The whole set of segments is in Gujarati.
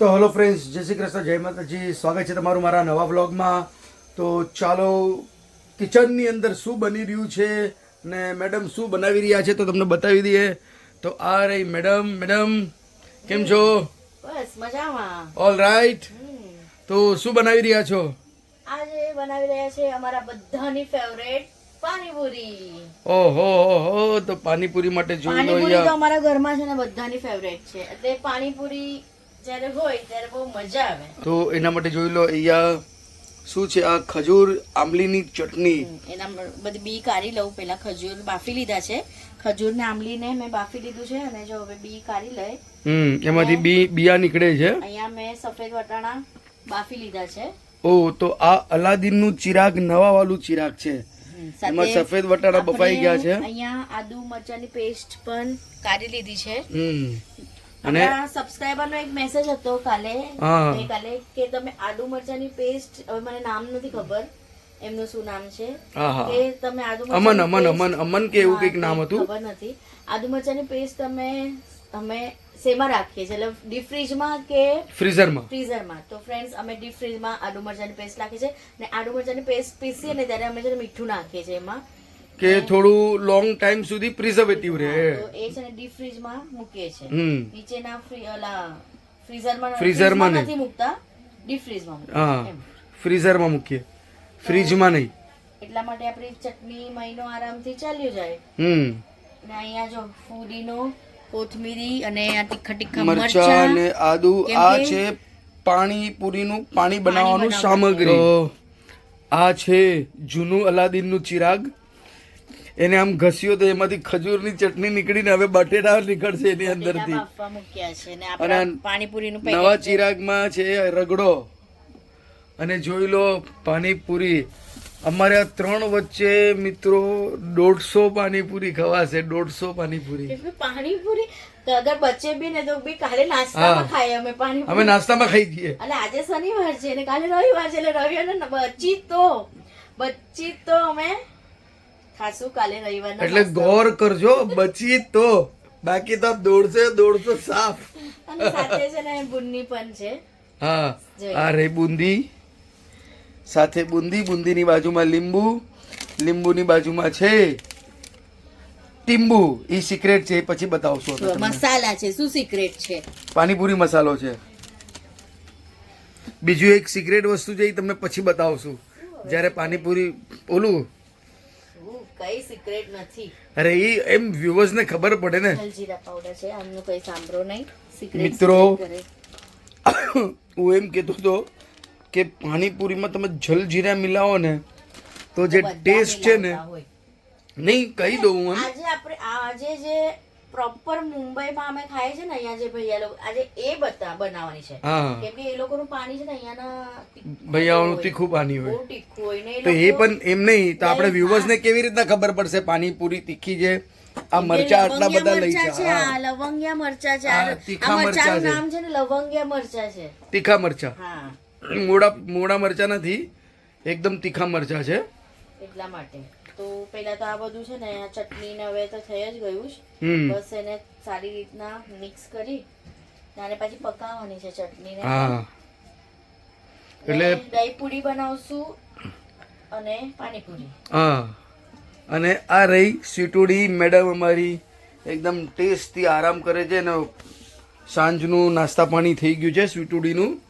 તો હલો ફ્રેન્ડ્સ જય શ્રી કૃષ્ણ જય માતાજી. સ્વાગત છે તમારું મારા નવા વ્લોગમાં તો ચાલો કિચનની અંદર શું બની રહ્યું છે ને મેડમ શું બનાવી રહ્યા છે તો તમને બતાવી દઈએ. તો આ રહી મેડમ મેડમ કેમ છો? બસ મજામાં. ઓલ રાઈટ તો શું બનાવી રહ્યા છો? આજે બનાવી રહ્યા છે અમારા બધાની ફેવરેટ પાણીપુરી. ઓહો હો તો પાણીપુરી માટે જોઈ લો પાણીપુરી તો અમારા ઘરમાં છે ને બધાની ફેવરેટ છે. એટલે પાણીપુરી જ્યારે હોય ત્યારે બહુ મજા આવે. તો એના માટે જોઈ લો અહીંયા શું છે? આ ખજૂર આંબલીની ચટણી. એના બધી બી કાઢી લઉં. પેલા ખજૂર બાફી લીધા છે. ખજૂર ને આમલીને મેં બાફી લીધું છે અને જો હવે બી કાઢી લઈ. હમ એમાંથી બી બિયા નીકળે છે. અહીંયા મેં સફેદ વટાણા બાફી લીધા છે. ઓ તો આ અલાદીનનું ચિરાગ નવા વાળું ચિરાગ છે. એમાં સફેદ વટાણા બફાઈ ગયા છે. અહીંયા આદુ મરચાની પેસ્ટ પણ કાઢી લીધી છે. હમ. અને સબસ્ક્રાઇબરનો એક મેસેજ હતો કાલે કાલે કે તમે આદુ મરચાની પેસ્ટ હવે મને નામ નથી ખબર એમનું શું નામ છે કે તમે આદુ અમન અમન અમન અમન કે એવું કંઈક નામ હતું? ખબર નથી. આદુ મરચાની પેસ્ટ તમે અમે શેમાં રાખીએ છીએ? એટલે ડીપ ફ્રીજમાં કે ફ્રીઝરમાં? ફ્રીઝરમાં. તો ફ્રેન્ડ્સ અમે ડીપ ફ્રીજમાં આદુ મરચાની પેસ્ટ રાખીએ છીએ અને આદુ મરચાની પેસ્ટ પીસીએ ને ત્યારે અમે છે મીઠું નાખીએ છીએ એમાં. કે થોડું લોંગ ટાઈમ સુધી પ્રિઝર્વેટિવ રહે. તો એ છે ને ડીપ ફ્રીજમાં મૂકીએ છે. હમ. નીચેના ફ્રી ઓલા ફ્રીઝરમાં ફ્રીઝરમાં ફ્રીઝરમાં નહીં. નથી મૂકતા ડીપ મૂકીએ. હા. ફ્રીઝરમાં મૂકીએ. ફ્રીજમાં નહીં. એટલા માટે આપણી ચટણી મહિનો આરામથી ચાલ્યો જાય. હમ. ને અહીંયા જો ફૂદીનો કોથમીરી અને આ તીખા તીખા મરચા અને આદુ આ છે પાણીપુરીનું પાણી બનાવવાનું સામગ્રી. આ છે જૂનું અલાદીનનું ચિરાગ. એને આમ ઘસ્યો તો એમાંથી ખજૂરની ચટણી નીકળીને હવે બટેટા નીકળશે એની અંદરથી. બાફવા મૂક્યા છે ને અને નવા પેકેટ ચિરાગમાં છે રગડો. અને જોઈ લો પાણીપુરી. અમારે આ ત્રણ વચ્ચે મિત્રો દોઢસો પાણીપુરી ખવાશે દોઢસો પાણીપુરી. પાણીપુરી? અગર બચે બી ને તો બી કાલે નાસ્તામાં ખાઈએ અમે પાણી અમે નાસ્તામાં ખાઈ જઈએ. અને આજે શનિવાર છે ને કાલે રવિવાર છે એટલે રવિવારને બચી તો બચી તો અમે ખાશું કાલે રવિવાર એટલે ગોર કરજો બચી તો. બાકી તો દોડશે દોડશે સાફ. અને સાથે છે ને બુન્ની પણ છે. હા આ રે બુંદી. સાથે બુંદી બુંદીની બાજુમાં લીંબુ. લીંબુની બાજુમાં છે ટીંબુ. એ સિક્રેટ છે પછી બતાવશો મસાલા છે શું સિક્રેટ છે? પાણીપુરી મસાલો છે. બીજું એક સિક્રેટ વસ્તુ છે એ તમને પછી બતાવશું. જ્યારે પાણીપુરી ઓલું કઈ સિક્રેટ નથી. અરે એ એમ વ્યુઅર્સ ને ખબર પડે ને. જલજીરા પાવડર છે આમનું કઈ સાંભળો નહીં. સિક્રેટ મિત્રો, હું એમ કહેતો હતો કે પાણીપુરીમાં તમે જલજીરા મિલાવો ને તો જે ટેસ્ટ છે ને નહીં કહી દઉં હું આજે આપણે આજે જે પ્રોપર મુંબઈમાં અમે ખાઈએ છે ને અહીંયા જે ભૈયા લોકો આજે એ બતા બનાવવાની છે. કેમ કે એ લોકોનું પાણી છે ને અહીંયાના ભૈયાઓનું. તીખું પાણી હોય. તીખું હોય ને એ તો એ પણ એમ નહીં તો આપણે વ્યૂવર્સ ને કેવી રીતના ખબર પડશે પાણી પૂરી તીખી છે? આ મરચા આટલા બધા લઈ છે. આ લવંગિયા મરચા છે આ તીખા મરચા. નામ છે ને લવંગિયા મરચા છે. તીખા મરચા. હા. મોડા મોડા મરચા નથી એકદમ તીખા મરચા છે. એટલા માટે. તો પેલા તો આ બધું છે ને આ ચટણી ને હવે તો થઈ જ ગયું છે. બસ એને સારી રીતના મિક્સ કરી અને પછી પકાવવાની છે ચટણી ને હા. એટલે- દહીં પૂરી બનાવશું અને પાણીપુરી. હા. અને આ રહી સીટુડી મેડમ અમારી એકદમ ટેસ્ટથી આરામ કરે છે ને સાંજનું નાસ્તા પાણી થઈ ગયું છે સ્વીટુડીનું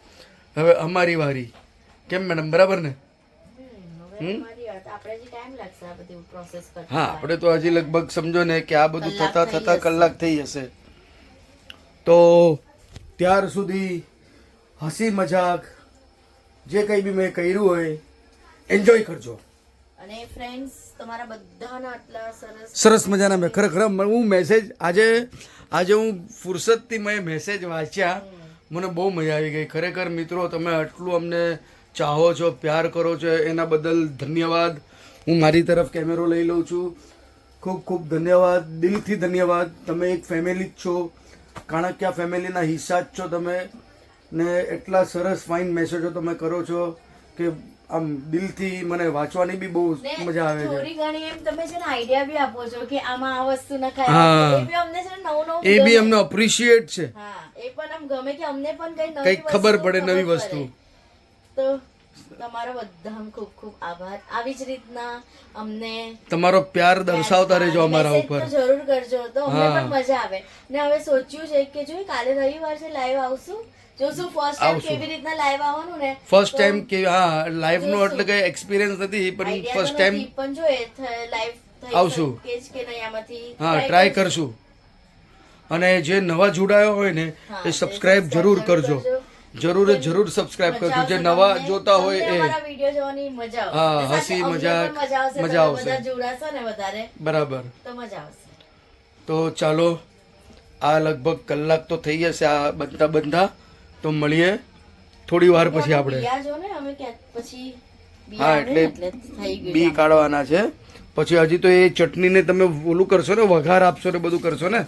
હવે અમારી વારી. કેમ મેડમ બરાબર ને? હમ, હા આપણે તો હજી લગભગ સમજો ને કે આ બધું થતા થતા કલાક થઈ જશે. તો ત્યાર સુધી હસી મજાક જે કંઈ બી મેં કર્યું હોય એન્જોય કરજો. અને ફ્રેન્ડ્સ તમારા બધાના આટલા સરસ સરસ મજાના મેં ખરેખર હું મેસેજ આજે આજે હું ફુરસતથી મેં મેસેજ વાંચ્યા. મને બહુ મજા આવી ગઈ. ખરેખર મિત્રો તમે આટલું અમને ચાહો છો પ્યાર કરો છો એના બદલ ધન્યવાદ. હું મારી તરફ કેમેરો લઈ લઉં છું. ખૂબ ખૂબ ધન્યવાદ દિલથી ધન્યવાદ. તમે એક ફેમિલી જ છો. કાણકિયા ફેમિલીના હિસ્સા જ છો તમે. ને એટલા સરસ ફાઇન મેસેજો તમે કરો છો કે આમ દિલથી મને વાંચવાની બી બહુ મજા આવે છે. થોડી ઘણી એમ તમે છે ને આઈડિયા બી આપો છો કે આમાં આ વસ્તુ હા. નખાય એ બી અમને છે નવું નવું એ બી અમને અપ્રિશિએટ છે. હા એ પણ આમ ગમે કે અમને પણ કઈ નવી ખબર પડે નવી વસ્તુ. તો તમારો બધાનો ખૂબ ખૂબ આભાર. આવી જ રીતના અમને તમારો પ્યાર દર્શાવતા રહેજો અમારા ઉપર. જરૂર કરજો તો અમને પણ મજા આવે. ને હવે સોચ્યું છે કે જો કાલે રવિવાર છે લાઈવ આવશું. જો ફર્સ્ટ ટાઈમ કેવી રીતના લાઈવ આવવાનું ને. ફર્સ્ટ ટાઈમ કે હા લાઈફ નો એટલે કઈ એક્સપિરિયન્સ નથી પણ ફર્સ્ટ ટાઈમ પણ જો એ લાઈવ આવશું. શકે કે નહીં આમાંથી હા ટ્રાય કરશું. અને જે નવા જોડાયો હોય ને એ સબસ્ક્રાઇબ જરૂર કરજો. જરૂર જરૂર સબસ્ક્રાઇબ કરજો. જે નવા જોતા હોય એ. અમારા જોવાની મજા આવશે. હા, હસી મજાક, મજા આવશે. બધા જોડાશો ને વધારે બરાબર. તો મજા આવશે. તો ચાલો આ લગભગ કલાક તો થઈ જશે આ બનતા બંધા. તો મળીએ થોડી વાર પછી આપણે. હા એટલે બી કાઢવાના છે. પછી હજી તો એ ચટણીને તમે ઓલું કરશો ને વઘાર આપશો ને બધું કરશો ને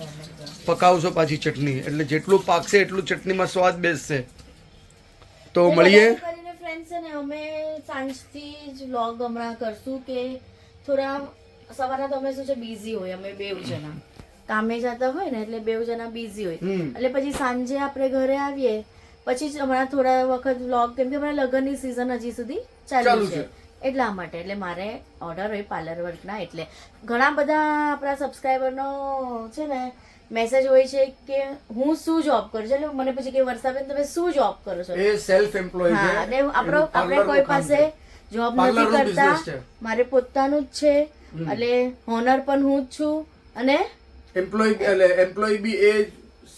પકાવશો પાછી ચટણી. એટલે જેટલું પાકશે એટલું ચટણીમાં સ્વાદ બેસશે. તો મળીએ. ફ્રેન્ડ્સ અને અમે સાંજથી જ વ્લોગ હમણાં કરશું કે થોડા સવારના તો અમે શું છે બિઝી હોય. અમે બેવ જણા. કામે જતા હોય ને એટલે બેવ જણા બિઝી હોય. એટલે પછી સાંજે આપણે ઘરે આવીએ. પછી જ હમણાં થોડા વખત વ્લોગ કેમ કે હમણાં લગ્નની સિઝન હજી સુધી ચાલુ ચાલુ છે. એટલા માટે એટલે મારે ઓર્ડર હોય પાર્લર વર્કના એટલે ઘણા બધા આપણા સબસ્ક્રાઈબરનો છે ને મેસેજ હોય છે કે હું શું જોબ કરું છું? એટલે મને પછી કે વર્ષાબેન તમે શું જોબ કરો છો? એ સેલ્ફ એમ્પ્લોય હા છે. આપણો આપણે કોઈ પાસે જોબ નથી કરતા. મારે પોતાનું જ છે. એટલે હોનર પણ હું જ છું. અને એમ્પ્લોય એટલે એમ્પ્લોય બી એ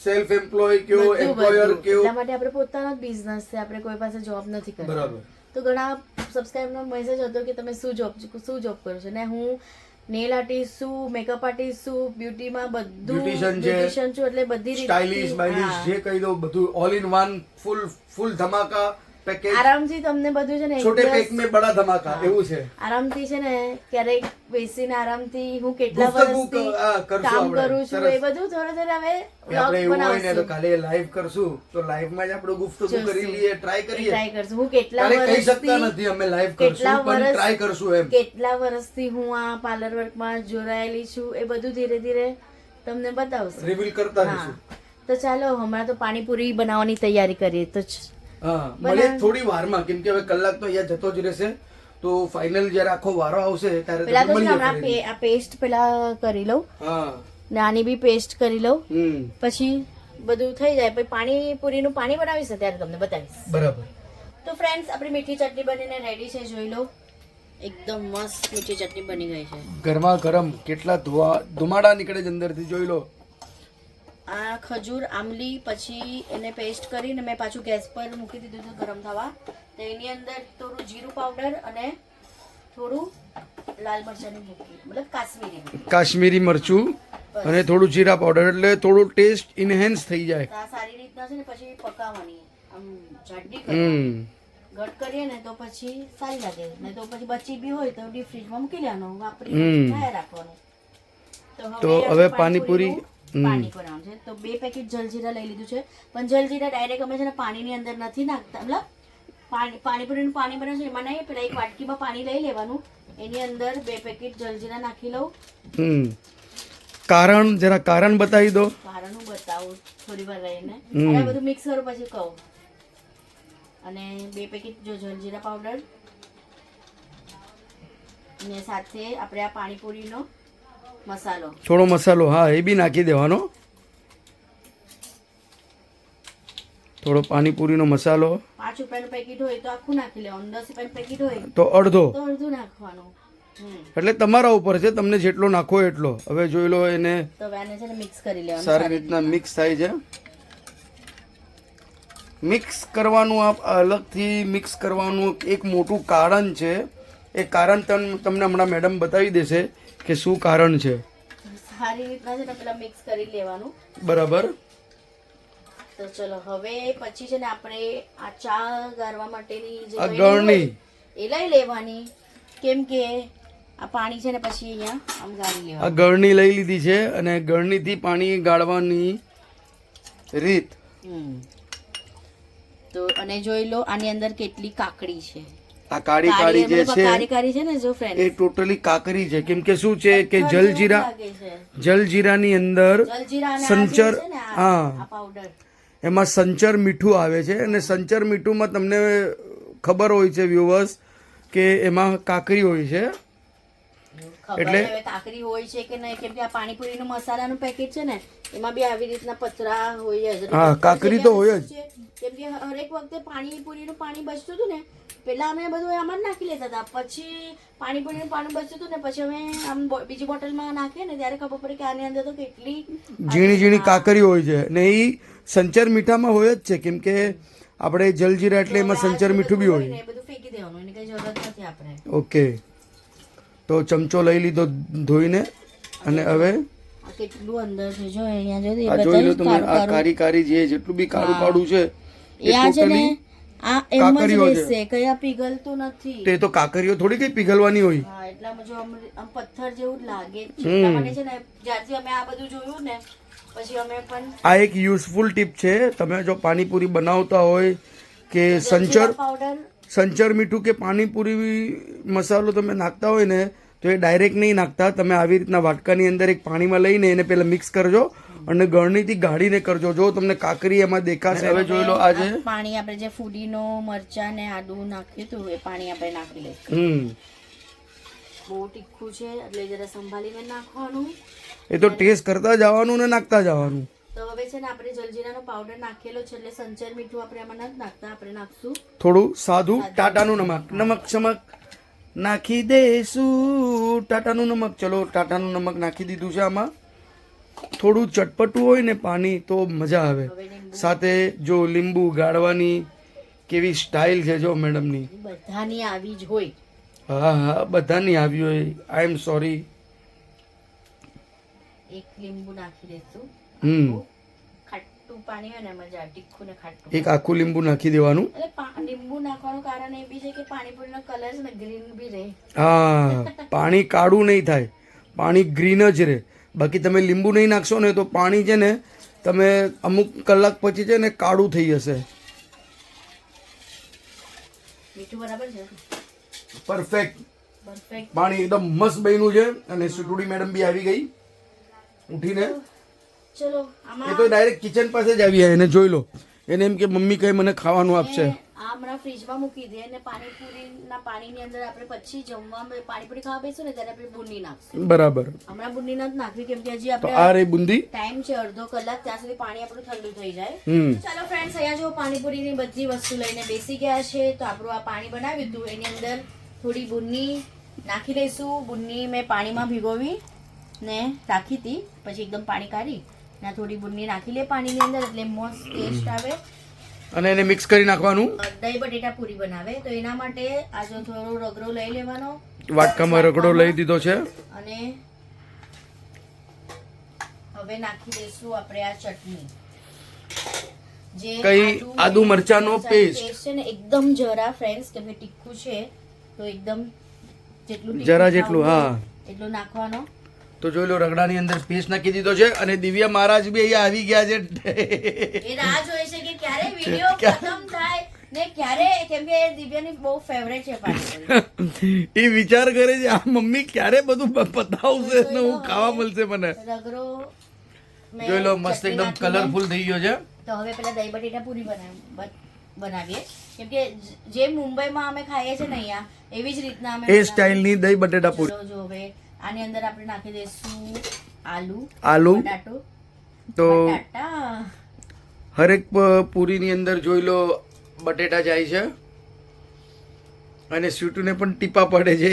સેલ્ફ એમ્પ્લોય કેવો એમ્પ્લોયર કેવો. એટલા માટે આપણે પોતાનો જ બિઝનેસ છે. આપણે કોઈ પાસે જોબ નથી કરતા. બરાબર. તો ઘણા સબસ્ક્રાઇબ નો મેસેજ હતો કે તમે શું જોબ શું જોબ કરો છો? ને હું નેલ આર્ટિસ્ટ છું મેકઅપ આર્ટિસ્ટ છું બ્યુટીમાં બધું Beautician છે. બ્યુટિશિયન છું એટલે બધી સ્ટાઇલિશ બાઇલિશ જે કહી દો બધું all in one full full ધમાકા package આરામથી તમને બધું છે ને છોટે પેક મે બડા ધમાકા એવું છે. આરામથી છે ને ક્યારેક બેસીને આરામથી હું કેટલા વર્ષથી કામ કરું છું. એ બધું થોડું થોડું હવે આપણે એવું હોય ને તો કાલે લાઈવ કરશું. તો લાઈવમાં જ આપણે ગુફ્તગુ કરી લઈએ ટ્રાય કરીએ. ટ્રાય કરશું. હું કેટલા કાલે કહી શકતા નથી અમે લાઈવ કરશું પણ વર્ષ- ટ્રાય કરશું એમ. કેટલા વર્ષથી હું આ પાર્લર વર્કમાં જોડાયેલી છું એ બધું ધીરે ધીરે તમને બતાવશું. રિવીલ કરતા રહીશું. તો ચાલો હમણાં તો પાણીપુરી બનાવવાની તૈયારી કરીએ. તો હા મળીએ થોડી વારમાં કેમ કે હવે કલાક તો અહીંયા જતો જ રહેશે. તો ફાઇનલ જ્યારે આખો વારો આવશે ત્યારે પેલા તો હમણાં આ પેસ્ટ પેલા કરી લઉં. હા. ને આની બી પેસ્ટ કરી લઉં. પછી બધું થઈ જાય. પછી પાણીપુરીનું પાણી બનાવીશ ત્યારે તમને બતાવીશ. બરાબર. તો ફ્રેન્ડ્સ આપણી મીઠી ચટણી બનીને રેડી છે જોઈ લો. એકદમ મસ્ત મીઠી ચટણી બની ગઈ છે. ગરમા ગરમ કેટલા ધુમાડા નીકળે છે અંદરથી જોઈ લો. આ ખજૂર આમલી પછી એને પેસ્ટ કરીને મેં પાછું ગેસ પર મૂકી દીધું હતું ગરમ થવા. તો એની અંદર થોડું જીરું પાવડર અને થોડું લાલ મરચાંની ભૂકી મતલબ કાશ્મીરી કાશ્મીરી મરચું અને થોડું જીરા પાવડર એટલે થોડું ટેસ્ટ ઇન્હેન્સ થઈ જાય. આ સારી રીતના છે ને પછી પકાવવાની આમ જાડી હમ. ઘટ કરીએ ને તો પછી સારી લાગે. ને તો પછી બચી બી હોય તો ડીપ ફ્રીજમાં મૂકી લેવાનું વાપરી રાખવાનું. તો હવે પાણીપુરી. પાણી બનાવવાનું છે. તો બે પેકેટ જલજીરા લઈ લીધું છે. પણ જલજીરા ડાયરેક્ટ અમે છે ને પાણીની અંદર નથી નાખતા. મતલબ પાણી પાણીપુરીનું પાણી બને છે. એમાં નહીં પેલા એક વાટકીમાં પાણી લઈ લેવાનું. એની અંદર બે પેકેટ જલજીરા નાખી લઉં. કારણ જરા કારણ બતાવી દો. કારણ હું બતાવું થોડી વાર રહીને. આ બધું મિક્સ કરું પછી કહું. અને બે પેકેટ જો જલજીરા પાવડર અને સાથે આપણે આ પાણીપુરીનો મસાલો. થોડો મસાલો હા એ બી નાખી દેવાનો. થોડો પાણીપુરીનો મસાલો. પાંચ રૂપિયાનું પેકેટ હોય તો આખું નાખી લેવાનું દસ રૂપિયાનું પેકેટ હોય તો અડધો. તો અડધું નાખવાનું. એટલે તમારા ઉપર છે તમને જેટલો નાખો એટલો. હવે જોઈ લો એને સારી રીતના મિક્સ થાય છે. મિક્સ કરવાનું આપ અલગથી મિક્સ કરવાનું એક મોટું કારણ છે. એ કારણ તમ- તમને હમણાં મેડમ બતાવી દેશે. કે શું કારણ છે? સારી રીતના છે ને પેલા મિક્સ કરી લેવાનું. બરાબર. તો ચલો હવે પછી છે ને આપણે આ ચા ગાળવા માટેની જે આ ગળણી. એ લઈ લેવાની. કેમ કે આ પાણી છે ને પછી અહીંયા આમ ગાળી આ લેવાનું ગળણી લઈ લીધી છે અને ગળણીથી પાણી ગાળવાની રીત. હમ. તો અને જોઈ લો આની અંદર કેટલી કાકડી છે. આ કાળી કાળી જે છે એ ટોટલી કાકરી છે. કેમ કે શું છે કે જલજીરા જલજીરાની અંદર સંચર હા. એમાં સંચર મીઠું આવે છે અને સંચર મીઠુંમાં તમને ખબર હોય છે વ્યુવર્સ કે એમાં કાકરી હોય છે. એટલે- કાકરી હોય છે કે નહીં? કેમ કે આ પાણીપુરીનું મસાલાનું પેકેટ છે ને એમાં બી આવી રીતના પતરા હોય જ. હા, કાકરી તો હોય જ. કેમ કે હરેક વખતે પાણીપુરીનું પાણી બચતું હતું ને પેલા અમે બધું આમાં જ નાખી લેતા હતા. પછી પાણીપુરીનું પાણી બચ્યું હતું ને પછી અમે આમ બીજી બોટલમાં નાખીએ ને ત્યારે ખબર પડે કે આની અંદર તો કેટલી ઝીણી ઝીણી કાકરી હોય છે. ને એ સંચર મીઠામાં હોય જ છે. કેમ કે આપણે જલજીરા એટલે એમાં સંચર મીઠું બી હોય. બધું ફેંકી દેવાનું. એની કઈ જરૂરત નથી આપણે. ઓકે. તો ચમચો લઈ લીધો ધોઈને અને હવે કેટલું અંદર છે જો અહીંયા જો આ જોઈ લો તમે આ કારી કારી જે જેટલું બી કાળું કાળું છે એ આ છે ને આ એમ જ કાકરીઓ છે. રહેશે કયા પીગલતું નથી. તે તો કાકરીઓ થોડી કઈ પીગલવાની હોય. હા એટલામાં જો આમ આમ પથ્થર જેવું જ લાગે. જ છે એટલા માટે છે ને જ્યારથી અમે આ બધું જોયું ને પછી અમે પણ આ એક યુઝફુલ ટીપ છે. તમે જો પાણીપુરી બનાવતા હોય કે સંચર પાવડર સંચર મીઠું કે પાણીપુરી મસાલો તમે નાખતા હોય ને તો એ ડાયરેક્ટ નહીં નાખતા. તમે આવી રીતના વાટકાની અંદર એક પાણીમાં લઈને એને પહેલાં મિક્સ કરજો. અને ગળણીથી ગાળીને કરજો. જો તમને કાકરી એમાં દેખાશે હવે જોઈ લો આજે. પાણી આપણે જે ફૂડીનો મરચા ને આદુ નાખ્યું હતું એ પાણી આપણે નાખી લઈશું હમ. બહુ તીખું છે એટલે જરા સંભાળીને નાખવાનું. એ તો ટેસ્ટ કરતા જવાનું ને નાખતા જવાનું. તો હવે છે ને આપણે જલજીરાનો પાવડર નાખેલો છે એટલે સંચર મીઠું આપણે આમાં નથી નાખતા આપણે નાખશું. થોડું સાદું. ટાટાનું નમક. નમક ચમક નાખી દેશું. ટાટાનું નમક. ચલો ટાટાનું નમક નાખી દીધું છે આમાં. થોડું ચટપટું હોય ને પાણી તો મજા આવે. સાથે જો લીંબુ ગાળવાની કેવી સ્ટાઇલ છે જો મેડમની. બધાની આવી જ હોય. હા હા બધાની આવી હોય. આઈ એમ સોરી એક લીંબુ નાખી દેશું. હમ. ખાટું પાણી હોય ને મજા તીખું ને ખાટું. એક આખું લીંબુ નાખી દેવાનું. લીંબુ નાખવાનું કારણ એ બી છે કે પાણીપુરીનો કલર છે ને ગ્રીન બી રહે. હા પાણી કાળું નહીં થાય. પાણી ગ્રીન જ રહે. બાકી તમે લીંબુ નહીં નાખશો ને તો પાણી છે ને તમે અમુક કલાક પછી છે ને કાળું થઈ જશે. પરફેક્ટ પાણી એકદમ મસ્ત બન્યું છે અને સુટુડી મેડમ બી આવી ગઈ. ઉઠીને. ચલો એ તો ડાયરેક્ટ કિચન પાસે જ આવી એને જોઈ લો. એને એમ કે મમ્મી કઈ મને ખાવાનું આપશે. હમણાં ફ્રીજમાં મૂકી દે અને પાણીપુરીના પાણીની અંદર આપણે પછી જમવા પાણીપુરી ખાવા બેસું ને ત્યારે આપણે બુંદી નાખશું બરાબર. હમણાં બુંદી નથી નાખવી કેમ કે હજી આપણે આ રે બુંદી? ટાઈમ છે અડધો કલાક ત્યાં સુધી પાણી આપણું ઠંડુ થઈ જાય. ચાલો ફ્રેન્ડ્સ અહીંયા જો પાણીપુરીની બધી વસ્તુ લઈને બેસી ગયા છે તો આપણું આ પાણી બનાવ્યું હતું એની અંદર થોડી બુન્ની નાખી દઈશું. બુન્ની મેં પાણીમાં ભીગોવી ને રાખી હતી પછી એકદમ પાણી કાઢી ને થોડી બુન્ની નાખી લે પાણીની અંદર એટલે મસ્ત ટેસ્ટ આવે. અને એને મિક્સ કરી નાખવાનું. દહીં બટેટા પૂરી બનાવે તો એના માટે આ જો થોડો રગડો લઈ લેવાનો. વાટકામાં રગડો લઈ દીધો છે. અને હવે નાખી દઈશું આપણે આ ચટણી. જે કઈ આદુ મરચાનો પેસ્ટ છે ને એકદમ જરા ફ્રેન્ડ્સ કે કે તીખું છે તો એકદમ જેટલું જરા જેટલું, હા. એટલું નાખવાનો. તો જોઈ લો રગડાની અંદર પેસ્ટ નાખી દીધો છે અને દિવ્યા મહારાજ બી અહીંયા આવી ગયા છે. એ રાહ જોઈ છે કે ક્યારે વીડિયો ખતમ થાય ને ક્યારે? કેમ કે દિવ્યાની બહુ ફેવરેટ છે પાણીપુરી એ વિચાર કરે છે આ મમ્મી ક્યારે બધું પતાવશે ને હું ખાવા મળશે મને? રગરો જોઈ લો મસ્ત એકદમ કલરફુલ થઈ ગયો છે. તો હવે પેલા દહીં બટેટા પૂરી બનાવ બનાવીએ. કેમ કે જે મુંબઈમાં અમે ખાઈએ છીએ ને અહીંયા એવી જ રીતના અમે એ સ્ટાઇલની દહીં બટેટા પૂરી. જો હવે આની અંદર આપણે નાખી દઈશું આલુ આલુ. બટાટો તો હરેક પૂરીની અંદર જોઈ લો બટેટા જાય છે. અને સ્વીટુને પણ ટીપા પડે છે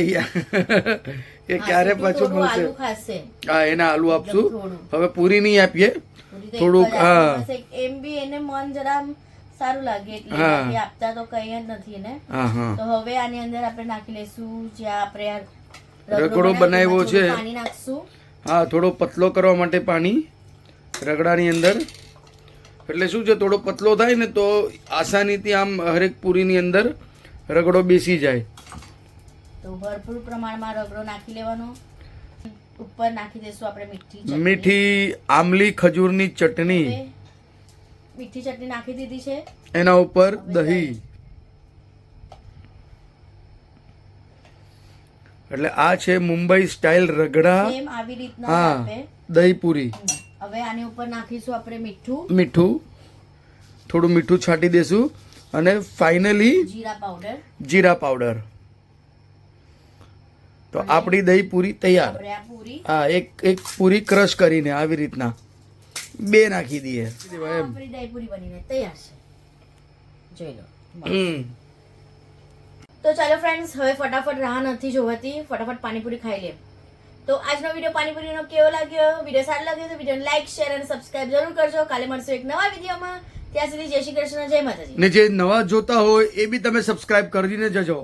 એ ક્યારે પાછું મળશે? હા એને આલુ આપશું. હવે પૂરી નહીં આપીએ. થોડુંક, હા. એમ બી એને મન જરા સારું લાગે એટલે આપતા તો કઈ જ નથી ને તો હવે આની અંદર આપણે નાખી લઈશું જ્યાં આપણે રગડો બનાવ્યો છે. હા થોડો પતલો કરવા માટે પાણી રગડાની અંદર. એટલે શું છે થોડો પતલો થાય ને તો આસાનીથી આમ હરેક પૂરીની અંદર રગડો બેસી જાય. તો ભરપૂર પ્રમાણમાં રગડો નાખી લેવાનો. ઉપર નાખી દેશું આપણે મીઠી. મીઠી આમલી ખજૂરની ચટણી. મીઠી ચટણી નાખી દીધી છે. એના ઉપર દહીં. એટલે આ છે મુંબઈ સ્ટાઇલ રગડા. આવી રીતના હા દહીં પૂરી હવે આની ઉપર નાખીશું આપણે મીઠું. મીઠું. થોડું મીઠું છાંટી દેશું. અને ફાઇનલી જીરા પાવડર જીરા પાવડર તો આપણી દહીં પૂરી. તૈયાર હા એક એક પૂરી ક્રશ કરીને આવી રીતના. બે નાખી દઈએ. આપણી દહીં પૂરી બનીને તૈયાર છે. જોઈ લો. તો ચાલો ફ્રેન્ડ્સ હવે ફટાફટ રાહ નથી જોવાતી ફટાફટ પાણીપુરી ખાઈ લે તો આજનો વીડિયો પાણીપુરીનો કેવો લાગ્યો? વીડિયો સારો લાગ્યો તો વિડીયોને લાઈક શેર અને સબસ્ક્રાઇબ જરૂર કરજો. કાલે મળશું એક નવા વિડીયોમાં ત્યાં સુધી જય શ્રી કૃષ્ણ જય માતાજી. ને જે નવા જોતા હોય એ બી તમે સબસ્ક્રાઇબ કરીને જજો.